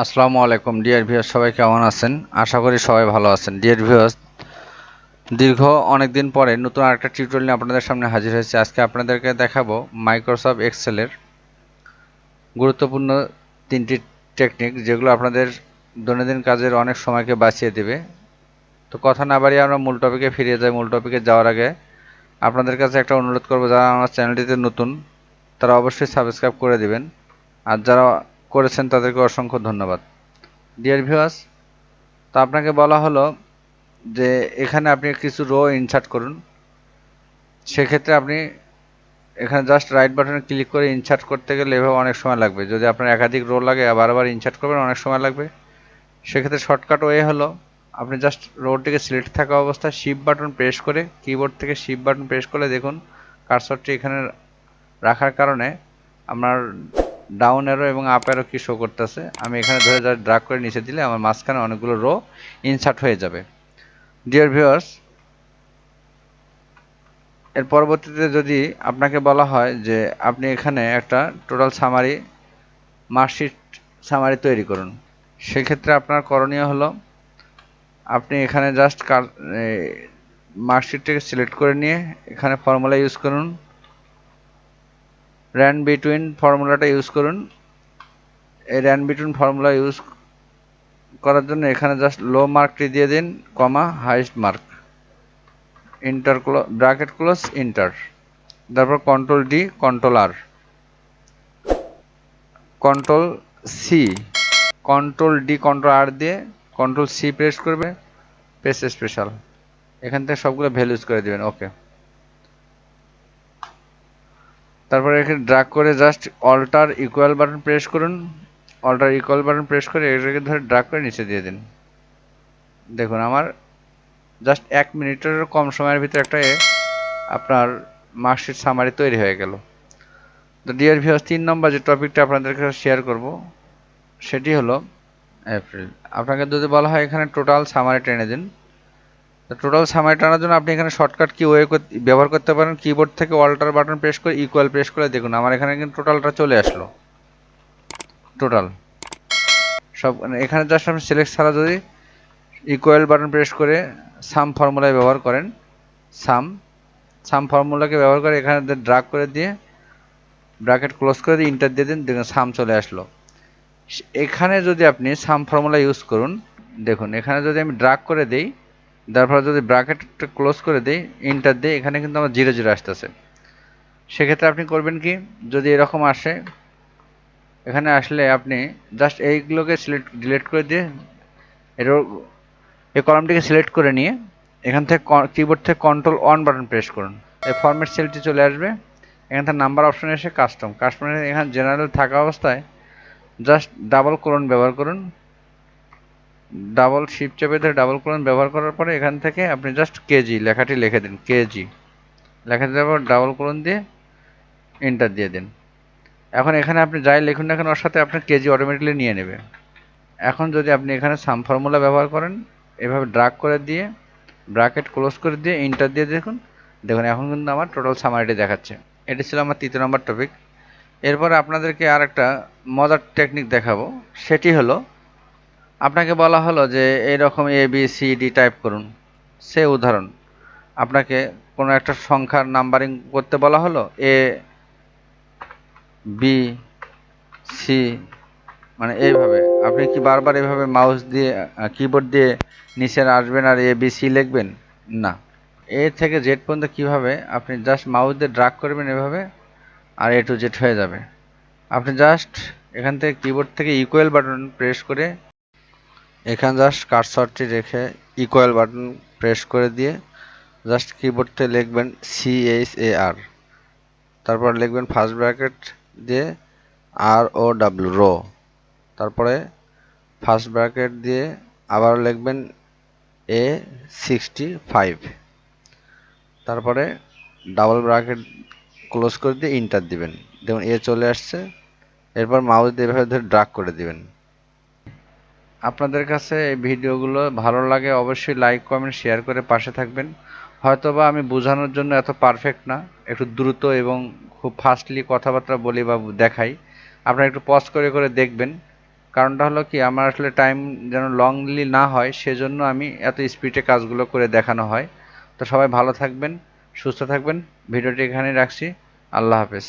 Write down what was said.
আসসালামু আলাইকুম, dear viewers, সবাই কেমন আছেন? আশা করি সবাই ভালো আছেন। ডিয়ার ভিউয়ার্স, দীর্ঘ অনেক দিন পরে নতুন আরেকটা টিউটোরিয়াল নিয়ে আপনাদের সামনে হাজির হয়েছে। আজকে আপনাদেরকে দেখাবো মাইক্রোসফট এক্সেলের গুরুত্বপূর্ণ তিনটি টেকনিক যেগুলো আপনাদের দৈনন্দিন কাজের অনেক সময়কে বাঁচিয়ে দেবে। তো কথা না বাড়িয়ে আমরা মূল টপিকে ফিরে যাই। মূল টপিকে যাওয়ার আগে আপনাদের কাছে একটা অনুরোধ করব, যারা আমার চ্যানেলটিতে নতুন, তারা অবশ্যই সাবস্ক্রাইব করে দিবেন। আর যারা করেছেন তাদেরকে অসংখ্য ধন্যবাদ। ডিয়ার ভিউয়ার্স তো আপনাকে বলা হলো যে এখানে আপনি কিছু রো ইনসার্ট করুন। সেক্ষেত্রে আপনি এখানে জাস্ট রাইট বাটনে ক্লিক করে ইনসার্ট করতে গেলে এভাবে অনেক সময় লাগবে। যদি আপনার একাধিক রো লাগে বারবার ইনসার্ট করবেন, অনেক সময় লাগবে। সেক্ষেত্রে শর্টকাট ওয়ে হলো, আপনি জাস্ট রোটিকে সিলেক্ট থাকা অবস্থায় শিপ বাটন প্রেস করে কিবোর্ড থেকে শিপ বাটন প্রেস করলে দেখুন কার্সরটি এখানে রাখার কারণে আমার ডাউন এরো এবং আপ এরো কি শো করতেছে? আমি এখানে ধরে যা ড্রাগ করে নিচে দিলে আমার মাঝখানে অনেকগুলো রো ইনসার্ট হয়ে যাবে। ডিয়ার ভিউয়ার্স এর পরবর্তীতে যদি আপনাকে বলা হয় যে আপনি এখানে একটা টোটাল সামারি মার্কশিট সামারি তৈরি করুন। সেক্ষেত্রে আপনার করণীয় হলো, আপনি এখানে জাস্ট মার্কশিটটাকে সিলেক্ট করে নিয়ে এখানে ফর্মুলা ইউজ করুন। র্যান বিটুইন ফর্মুলাটা ইউজ করুন। এই র্যান বিটুইন ফর্মুলা ইউজ করার জন্য এখানে জাস্ট লো মার্কটি দিয়ে দিন comma highest mark enter bracket close enter তারপর control D control R control C control D control R দিয়ে কন্ট্রোল সি প্রেস করবে প্রেস স্পেশাল এখান থেকে সবগুলো ভ্যালুজ করে দেবেন ওকে তারপরে এখানে ড্রাগ করে just alter equal button press করুন। অল্টার ইকুয়াল বাটন প্রেস করে এটাকে ধরে ড্রাগ করে নিচে দিয়ে দিন। দেখুন আমার জাস্ট এক মিনিটের কম সময়ের ভিতরে একটা আপনার মার্কশিট সামারি তৈরি হয়ে গেল। তো ডিয়ার ভিউস তিন নম্বর যে টপিকটা আপনাদের কাছে শেয়ার করব, সেটি হলো এপ্রিল আপনাকে যদি বলা হয় এখানে টোটাল সামারি টেনে দিন। টোটাল সামারি টানার জন্য আপনি এখানে শর্টকাট কি ওয়ে ব্যবহার করতে পারেন। কিবোর্ড থেকে অল্টার বাটন প্রেস করে ইকুয়াল প্রেস করে দেখুন। আমার এখানে কিন্তু টোটালটা চলে আসলো। টোটাল সব মানে এখানে জাস্ট আপনি সিলেক্ট ছাড়া যদি ইকুয়াল বাটন প্রেস করে সাম ফর্মুলায় ব্যবহার করেন সাম সাম ফর্মুলাকে ব্যবহার করে এখানে ড্রাগ করে দিয়ে ব্র্যাকেট ক্লোজ করে দিয়ে ইন্টার দিয়ে দিন, দেখুন সাম চলে আসলো। এখানে যদি আপনি সাম ফর্মুলা ইউজ করুন, দেখুন, এখানে যদি আমি ড্রাগ করে দিই তারপর যদি ব্র্যাকেটটা ক্লোজ করে দিই ইন্টার দিই, এখানে কিন্তু আমার জিরো জিরো আসতেছে। সেক্ষেত্রে আপনি করবেন কি, যদি এরকম আসে, এখানে আসলে আপনি জাস্ট এইগুলোকে সিলেক্ট ডিলিট করে দিয়ে এর এই কলামটিকে সিলেক্ট করে নিয়ে, এখান থেকে কিবোর্ড থেকে কন্ট্রোল অন বাটন প্রেস করুন। এই ফরম্যাট সেলটি চলে আসবে, এখান থেকে নাম্বার অপশানে এসে কাস্টম কাস্টমারে এখানে জেনারেল থাকা অবস্থায় জাস্ট ডাবল কোলন ব্যবহার করুন। ডাবল শিপ চেপে ধরে ডাবল কোলন ব্যবহার করার পরে এখান থেকে আপনি জাস্ট কেজি লেখাটি লিখে দিন কেজি লেখা দেওয়ার পর ডাবল কোলন দিয়ে এন্টার দিয়ে দিন। এখন এখানে আপনি যাই লিখুন না কেন, ওর সাথে আপনার কেজি অটোমেটিকলি নিয়ে নেবে। এখন যদি আপনি এখানে সাম ফর্মুলা ব্যবহার করেন, এভাবে ড্রাগ করে দিয়ে ব্র্যাকেট ক্লোজ করে দিয়ে ইন্টার দিয়ে দেখুন। দেখুন, এখন কিন্তু আমার টোটাল সামারিটি দেখাচ্ছে। এটি ছিল আমার তৃতীয় নম্বর টপিক এরপর আপনাদেরকে আর একটা মজার টেকনিক দেখাবো। সেটি হলো আপনাকে বলা হলো যে এরকম A B C D type করুন। সে উদাহরণ। আপনাকে কোনো একটা সংখ্যার নাম্বারিং করতে বলা হলো? এ বি সি মানে এইভাবে। আপনি কি বারবার এভাবে মাউস দিয়ে কিবোর্ড দিয়ে নিচের আসবেন আর এ বি সি লিখবেন? না। এ থেকে জেড পর্যন্ত কীভাবে? আপনি জাস্ট মাউস দিয়ে ড্রাগ করবেন এভাবে আর এ টু জেড হয়ে যাবে। আপনি জাস্ট এখান থেকে কিবোর্ড থেকে ইকুয়াল বাটন প্রেস করে এখানে জাস্ট কার্সরটি রেখে ইকুয়াল বাটন প্রেস করে দিয়ে জাস্ট কিবোর্ড থেকে লিখবেন সি এইচ এ আর তারপর লিখবেন ফার্স্ট ব্র্যাকেট দিয়ে আর ও ডাব্লিউ রো তারপরে ফার্স্ট ব্র্যাকেট দিয়ে আবার লিখবেন এ সিক্সটি ফাইভ তারপরে ডাবল ব্র্যাকেট ক্লোজ করে দিয়ে ইন্টার দিবেন। দেখুন এ চলে আসছে, এরপর মাউস দিয়ে এভাবে ধরে ড্রাগ করে দিবেন। আপনাদের কাছে এই ভিডিওগুলো ভালো লাগে, অবশ্যই লাইক কমেন্ট শেয়ার করে পাশে থাকবেন। হয়তোবা আমি বোঝানোর জন্য এত পারফেক্ট না, একটু দ্রুত এবং খুব ফাস্টলি কথাবার্তা বলি বা দেখাই। আপনারা একটু পজ করে করে দেখবেন। কারণটা হলো কি, আমার আসলে টাইম যেন লংলি না হয়, সেজন্য আমি এত স্পিডে কাজগুলো করে দেখানো হয়। তো সবাই ভালো থাকবেন, সুস্থ থাকবেন। ভিডিওটি এখানেই রাখছি। আল্লাহ হাফেজ।